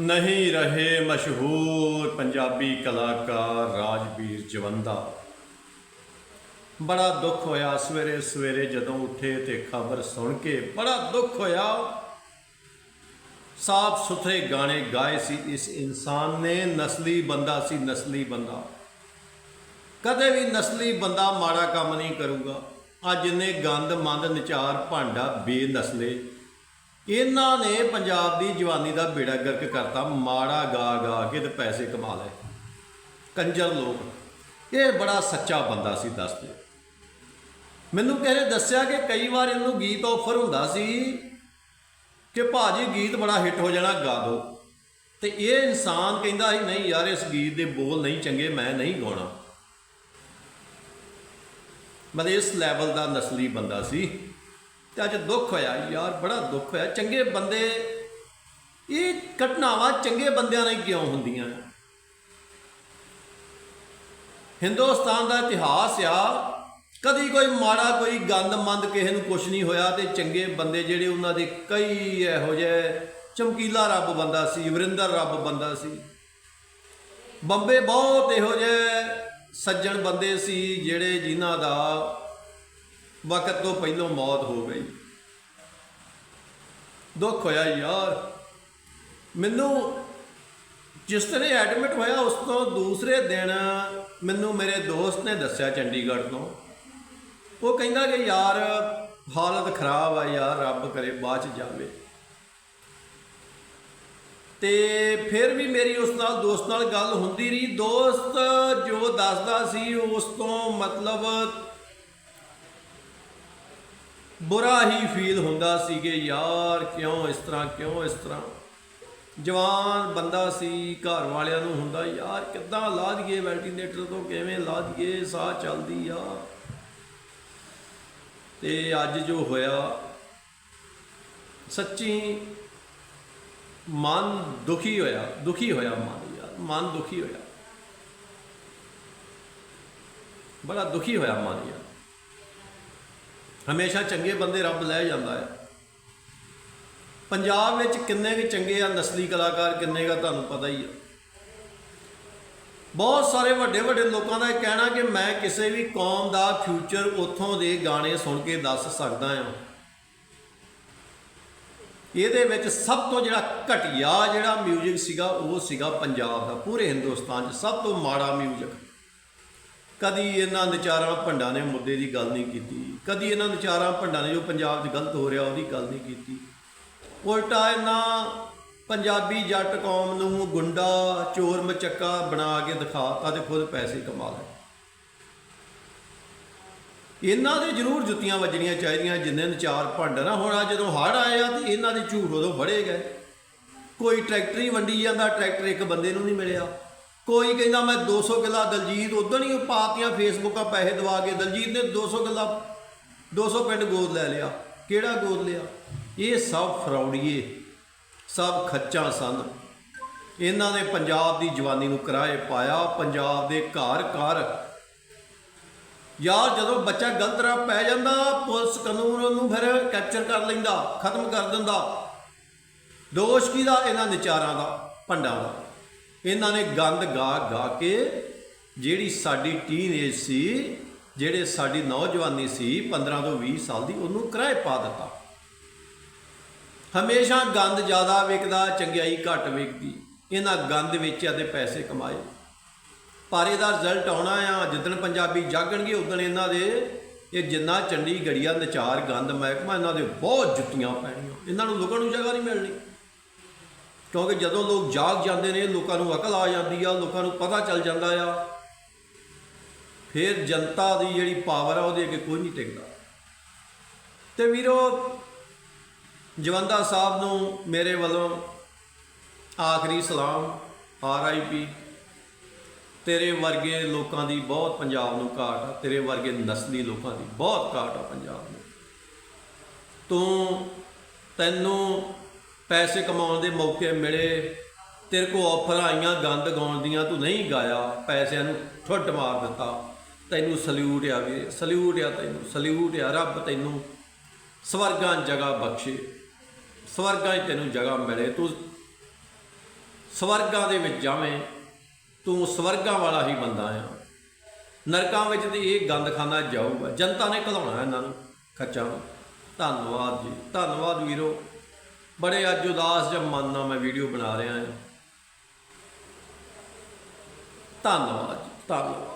ਨਹੀਂ ਰਹੇ ਮਸ਼ਹੂਰ ਪੰਜਾਬੀ ਕਲਾਕਾਰ ਰਾਜਵੀਰ ਜਵੰਦਾ। ਬੜਾ ਦੁੱਖ ਹੋਇਆ ਸਵੇਰੇ ਸਵੇਰੇ ਜਦੋਂ ਉੱਠੇ ਤੇ ਖਬਰ ਸੁਣ ਕੇ ਬੜਾ ਦੁੱਖ ਹੋਇਆ। ਸਾਫ਼ ਸੁਥਰੇ ਗਾਣੇ ਗਾਏ ਸੀ ਇਸ ਇਨਸਾਨ ਨੇ, ਨਸਲੀ ਬੰਦਾ ਸੀ, ਨਸਲੀ ਬੰਦਾ। ਕਦੇ ਵੀ ਨਸਲੀ ਬੰਦਾ ਮਾੜਾ ਕੰਮ ਨਹੀਂ ਕਰੂਗਾ। ਅੱਜ ਨੇ ਗੰਦ ਮੰਦ ਨਚਾਰ ਭਾਂਡਾ ਬੇਨਸਲੇ। ਇਹਨਾਂ ਨੇ ਪੰਜਾਬ ਦੀ ਜਵਾਨੀ ਦਾ ਬੇੜਾ ਗਰਕ ਕਰਤਾ, ਮਾੜਾ ਗਾ ਗਾ ਕੇ ਤੇ ਪੈਸੇ ਕਮਾ ਲਏ। ਕੰਜਰ ਲੋਕ, ਇਹ ਬੜਾ ਸੱਚਾ ਬੰਦਾ ਸੀ ਦੱਸਦੇ ਮੈਨੂੰ ਕਹਿੰਦੇ ਦੱਸਿਆ ਕਿ ਕਈ ਵਾਰ ਇਹਨੂੰ ਗੀਤ ਆਫਰ ਹੁੰਦਾ ਸੀ ਕਿ ਭਾਜੀ ਗੀਤ ਬੜਾ ਹਿੱਟ ਹੋ ਜਾਣਾ, ਗਾ ਦਿਓ ਤੇ ਇਹ ਇਨਸਾਨ ਕਹਿੰਦਾ ਸੀ, ਨਹੀਂ ਯਾਰ, ਇਸ ਗੀਤ ਦੇ ਬੋਲ ਨਹੀਂ ਚੰਗੇ, ਮੈਂ ਨਹੀਂ ਗਾਉਣਾ। ਮਤਲਬ ਇਸ ਲੈਵਲ ਦਾ ਨਸਲੀ ਬੰਦਾ ਸੀ। ਤੇ ਅੱਜ ਦੁੱਖ ਹੋਇਆ। ਯਾਰ, ਬੜਾ ਦੁੱਖ ਹੋਇਆ। ਚੰਗੇ ਬੰਦੇ, ਇਹ ਘਟਨਾਵਾਂ ਚੰਗੇ ਬੰਦਿਆਂ ਨਾਲ ਕਿਉਂ ਹੁੰਦੀਆਂ? ਹਿੰਦੁਸਤਾਨ ਦਾ ਇਤਿਹਾਸ ਆ, ਕਦੀ ਕੋਈ ਮਾੜਾ, ਕੋਈ ਗੰਦ ਮੰਦ ਕਿਸੇ ਨੂੰ ਕੁਝ ਨਹੀਂ ਹੋਇਆ ਤੇ ਚੰਗੇ ਬੰਦੇ ਜਿਹੜੇ ਉਹਨਾਂ ਦੇ ਕਈ ਇਹੋ ਜਿਹੇ ਚਮਕੀਲਾ ਰੱਬ ਬੰਦਾ ਸੀ, ਵਰਿੰਦਰ ਰੱਬ ਬੰਦਾ ਸੀ। ਬੰਬੇ ਬਹੁਤ ਇਹੋ ਜਿਹੇ ਸੱਜਣ ਬੰਦੇ ਸੀ ਜਿਹੜੇ ਜਿਨ੍ਹਾਂ ਦਾ ਵਕਤ ਤੋਂ ਪਹਿਲਾਂ ਮੌਤ ਹੋ ਗਈ। ਦੁੱਖ ਹੋਇਆ, ਯਾਰ, ਮੈਨੂੰ ਜਿਸ ਤਰ੍ਹਾਂ ਐਡਮਿਟ ਹੋਇਆ, ਉਸ ਤੋਂ ਦੂਸਰੇ ਦਿਨ ਮੈਨੂੰ ਮੇਰੇ ਦੋਸਤ ਨੇ ਦੱਸਿਆ ਚੰਡੀਗੜ੍ਹ ਤੋਂ। ਉਹ ਕਹਿੰਦਾ ਕਿ, ਯਾਰ, ਹਾਲਤ ਖਰਾਬ ਆ, ਯਾਰ, ਰੱਬ ਕਰੇ, ਬਾਅਦ ਚ ਜਾਵੇ। ਤੇ ਫਿਰ ਵੀ ਮੇਰੀ ਉਸ ਨਾਲ, ਦੋਸਤ ਨਾਲ ਗੱਲ ਹੁੰਦੀ ਰਹੀ। ਦੋਸਤ ਜੋ ਦੱਸਦਾ ਸੀ, ਉਸ ਤੋਂ ਮਤਲਬ ਬੁਰਾ ਹੀ ਫੀਲ ਹੁੰਦਾ ਸੀ ਕਿ ਯਾਰ ਕਿਉਂ ਇਸ ਤਰ੍ਹਾਂ, ਕਿਉਂ ਇਸ ਤਰ੍ਹਾਂ? ਜਵਾਨ ਬੰਦਾ ਸੀ, ਘਰ ਵਾਲਿਆਂ ਨੂੰ ਹੁੰਦਾ, ਯਾਰ ਕਿੱਦਾਂ ਲਾ ਦਈਏ ਵੈਂਟੀਲੇਟਰ ਤੋਂ, ਕਿਵੇਂ ਲਾ ਦਈਏ ਸਾਹ ਚੱਲਦੀ ਆ। ਤੇ ਅੱਜ ਜੋ ਹੋਇਆ, ਸੱਚੀ ਮਨ ਦੁਖੀ ਹੋਇਆ ਦੁਖੀ ਹੋਇਆ ਮਨ, ਯਾਰ ਮਨ ਦੁਖੀ ਹੋਇਆ। ਬੜਾ ਦੁਖੀ ਹੋਇਆ ਮਨ, ਯਾਰ। ਹਮੇਸ਼ਾ ਚੰਗੇ ਬੰਦੇ ਰੱਬ ਲੈ ਜਾਂਦਾ ਹੈ ਪੰਜਾਬ ਵਿੱਚ ਕਿੰਨੇ ਵੀ ਚੰਗੇ ਆ ਨਸਲੀ ਕਲਾਕਾਰ ਕਿੰਨੇ ਦਾ ਤੁਹਾਨੂੰ ਪਤਾ ਹੀ ਆ ਬਹੁਤ ਸਾਰੇ ਵੱਡੇ ਵੱਡੇ ਲੋਕਾਂ ਦਾ ਇਹ ਕਹਿਣਾ ਕਿ ਮੈਂ ਕਿਸੇ ਵੀ ਕੌਮ ਦਾ ਫਿਊਚਰ ਉੱਥੋਂ ਦੇ ਗਾਣੇ ਸੁਣ ਕੇ ਦੱਸ ਸਕਦਾ ਹਾਂ ਇਹਦੇ ਵਿੱਚ ਸਭ ਤੋਂ ਜਿਹੜਾ ਘਟਿਆ ਜਿਹੜਾ 뮤직 ਸੀਗਾ ਉਹ ਸੀਗਾ ਪੰਜਾਬ ਦਾ ਪੂਰੇ ਹਿੰਦੁਸਤਾਨ 'ਚ ਸਭ ਤੋਂ ਮਾੜਾ 뮤직 ਕਦੀ ਇਹਨਾਂ ਵਿਚਾਰਾਂ ਭੰਡਾਂ ਨੇ ਮੁੱਦੇ ਦੀ ਗੱਲ ਨਹੀਂ ਕੀਤੀ। ਕਦੀ ਇਹਨਾਂ ਵਿਚਾਰਾਂ ਭੰਡਾਂ ਨੇ ਜੋ ਪੰਜਾਬ 'ਚ ਗਲਤ ਹੋ ਰਿਹਾ ਉਹਦੀ ਗੱਲ ਨਹੀਂ ਕੀਤੀ। ਉਲਟਾ ਇਹਨਾਂ ਪੰਜਾਬੀ ਜੱਟ ਕੌਮ ਨੂੰ ਗੁੰਡਾ, ਚੋਰ ਮਚੱਕਾ ਬਣਾ ਕੇ ਦਿਖਾਤਾ ਤੇ ਖੁਦ ਪੈਸੇ ਕਮਾ ਲਏ। ਇਹਨਾਂ ਦੇ ਜ਼ਰੂਰ ਜੁੱਤੀਆਂ ਵੱਜਣੀਆਂ ਚਾਹੀਦੀਆਂ ਜਿੰਨੇ ਨਚਾਰ ਭੰਡ ਨਾ ਹੋਣਾ। ਜਦੋਂ ਹੜ ਆਏ ਆ ਤੇ ਇਹਨਾਂ ਦੇ ਝੂਠ ਉਦੋਂ ਫੜੇ ਗਏ। ਕੋਈ ਟਰੈਕਟਰ ਹੀ ਵੰਡੀ ਜਾਂਦਾ, ਟਰੈਕਟਰ ਇੱਕ ਬੰਦੇ ਨੂੰ ਨਹੀਂ ਮਿਲਿਆ। ਕੋਈ ਕਹਿੰਦਾ ਮੈਂ 200 ਕਿੱਲਾ ਦਲਜੀਤ ਉਦੋਂ ਹੀ ਪਾਤੀਆਂ ਫੇਸਬੁੱਕਾਂ ਪੈਸੇ ਦਵਾ ਕੇ ਦਲਜੀਤ ਨੇ 200 ਕਿੱਲਾ 200 ਪਿੰਡ ਗੋਦ ਲੈ ਲਿਆ। ਕਿਹੜਾ ਗੋਦ ਲਿਆ? ਇਹ ਸਭ ਫਰੌੜੀਏ, ਸਭ ਖੱਚਾਂ ਸਨ ਇਹਨਾਂ ਨੇ ਪੰਜਾਬ ਦੀ ਜਵਾਨੀ ਨੂੰ ਕਿਰਾਏ ਪਾਇਆ, ਪੰਜਾਬ ਦੇ ਘਰ ਘਰ। ਯਾਰ, ਜਦੋਂ ਬੱਚਾ ਗਲਤ ਰਾਹ ਪੈ ਜਾਂਦਾ, ਪੁਲਿਸ ਕਾਨੂੰਨ ਉਹਨੂੰ ਫਿਰ ਕੈਪਚਰ ਕਰ ਲੈਂਦਾ, ਖਤਮ ਕਰ ਦਿੰਦਾ। ਦੋਸ਼ ਕਿਹਦਾ? ਇਹਨਾਂ ਨਿਚਾਰਾਂ ਦਾ, ਭੰਡਾਂ ਦਾ। ਇਹਨਾਂ ਨੇ ਗੰਦ ਗਾ ਗਾ ਕੇ ਜਿਹੜੀ ਸਾਡੀ ਟੀਨ ਏਜ ਸੀ, ਜਿਹੜੇ ਸਾਡੀ ਨੌਜਵਾਨੀ ਸੀ 15 ਤੋਂ 20 ਸਾਲ ਦੀ, ਉਹਨੂੰ ਕਿਰਾਏ ਪਾ ਦਿੱਤਾ। ਹਮੇਸ਼ਾ ਗੰਦ ਜ਼ਿਆਦਾ ਵਿਕਦਾ, ਚੰਗਿਆਈ ਘੱਟ ਵਿਕਦੀ। ਇਹਨਾਂ ਗੰਦ ਵੇਚਿਆ ਤੇ ਪੈਸੇ ਕਮਾਏ। ਪਰ ਇਹਦਾ ਰਿਜ਼ਲਟ ਆਉਣਾ ਆ, ਜਿੱਦਣ ਪੰਜਾਬੀ ਜਾਗਣਗੇ ਉਦੋਂ ਇਹਨਾਂ ਦੇ ਇਹ ਜਿੰਨਾ ਚੰਡੀ ਗੜੀਆ ਨਚਾਰ ਗੰਦ ਮਹਿਕਮਾ, ਇਹਨਾਂ ਦੇ ਬਹੁਤ ਜੁੱਤੀਆਂ ਪੈਣੀਆਂ। ਇਹਨਾਂ ਨੂੰ ਲੋਕਾਂ ਨੂੰ ਜਗ੍ਹਾ ਨਹੀਂ ਮਿਲਣੀ। ਕਿਉਂਕਿ ਜਦੋਂ ਲੋਕ ਜਾਗ ਜਾਂਦੇ ਨੇ, ਲੋਕਾਂ ਨੂੰ ਅਕਲ ਆ ਜਾਂਦੀ ਆ, ਲੋਕਾਂ ਨੂੰ ਪਤਾ ਚੱਲ ਜਾਂਦਾ ਆ, ਫਿਰ ਜਨਤਾ ਦੀ ਜਿਹੜੀ ਪਾਵਰ ਆ, ਉਹਦੇ ਅੱਗੇ ਕੋਈ ਨਹੀਂ ਟਿਕਦਾ। ਤੇ ਵੀਰੋ, ਜਵੰਦਾ ਸਾਹਿਬ ਨੂੰ ਮੇਰੇ ਵੱਲੋਂ ਆਖਰੀ ਸਲਾਮ ਆਰ ਆਈ ਪੀ ਤੇਰੇ ਵਰਗੇ ਲੋਕਾਂ ਦੀ ਬਹੁਤ ਪੰਜਾਬ ਨੂੰ ਘਾਟ ਆ, ਤੇਰੇ ਵਰਗੇ ਨਸਲੀ ਲੋਕਾਂ ਦੀ ਬਹੁਤ ਘਾਟ ਆ ਪੰਜਾਬ ਨੂੰ। ਤੂੰ ਤੈਨੂੰ ਪੈਸੇ ਕਮਾਉਣ ਦੇ ਮੌਕੇ ਮਿਲੇ। ਤੇਰੇ ਕੋ ਆਫਰ ਆਈਆਂ, ਗੰਦ ਗਾਉਣ ਦੀਆਂ, ਤੂੰ ਨਹੀਂ ਗਾਇਆ। ਪੈਸਿਆਂ ਨੂੰ ਠੁੱਡ ਮਾਰ ਦਿੱਤਾ। ਤੈਨੂੰ ਸਲੂਟ ਆ ਵੀ ਸਲੂਟ ਆ ਤੈਨੂੰ, ਸਲੂਟ ਆ, ਰੱਬ ਤੈਨੂੰ ਸਵਰਗਾਂ ਜਗ੍ਹਾ ਬਖਸ਼ੇ। ਸਵਰਗਾਂ 'ਚ ਤੈਨੂੰ ਜਗ੍ਹਾ ਮਿਲੇ। ਤੂੰ ਸਵਰਗਾਂ ਦੇ ਵਿੱਚ ਜਾਵੇਂ, ਤੂੰ ਸਵਰਗਾਂ ਵਾਲਾ ਹੀ ਬੰਦਾ ਆ। ਨਰਕਾਂ ਵਿੱਚ ਤੇ ਇਹ ਗੰਦ ਖਾਨਾ ਜਾਊਗਾ। ਜਨਤਾ ਨੇ ਘਲਾਉਣਾ ਇਹਨਾਂ ਨੂੰ। ਖੱਚਾ। ਧੰਨਵਾਦ ਜੀ। ਧੰਨਵਾਦ ਵੀਰੋ। ਬੜੇ ਅੱਜ ਉਦਾਸ ਜਬ ਮਨ ਨਾਲ ਮੈਂ ਵੀਡੀਓ ਬਣਾ ਰਿਹਾ ਹਾਂ। ਧੰਨਵਾਦ ਧੰਨਵਾਦ।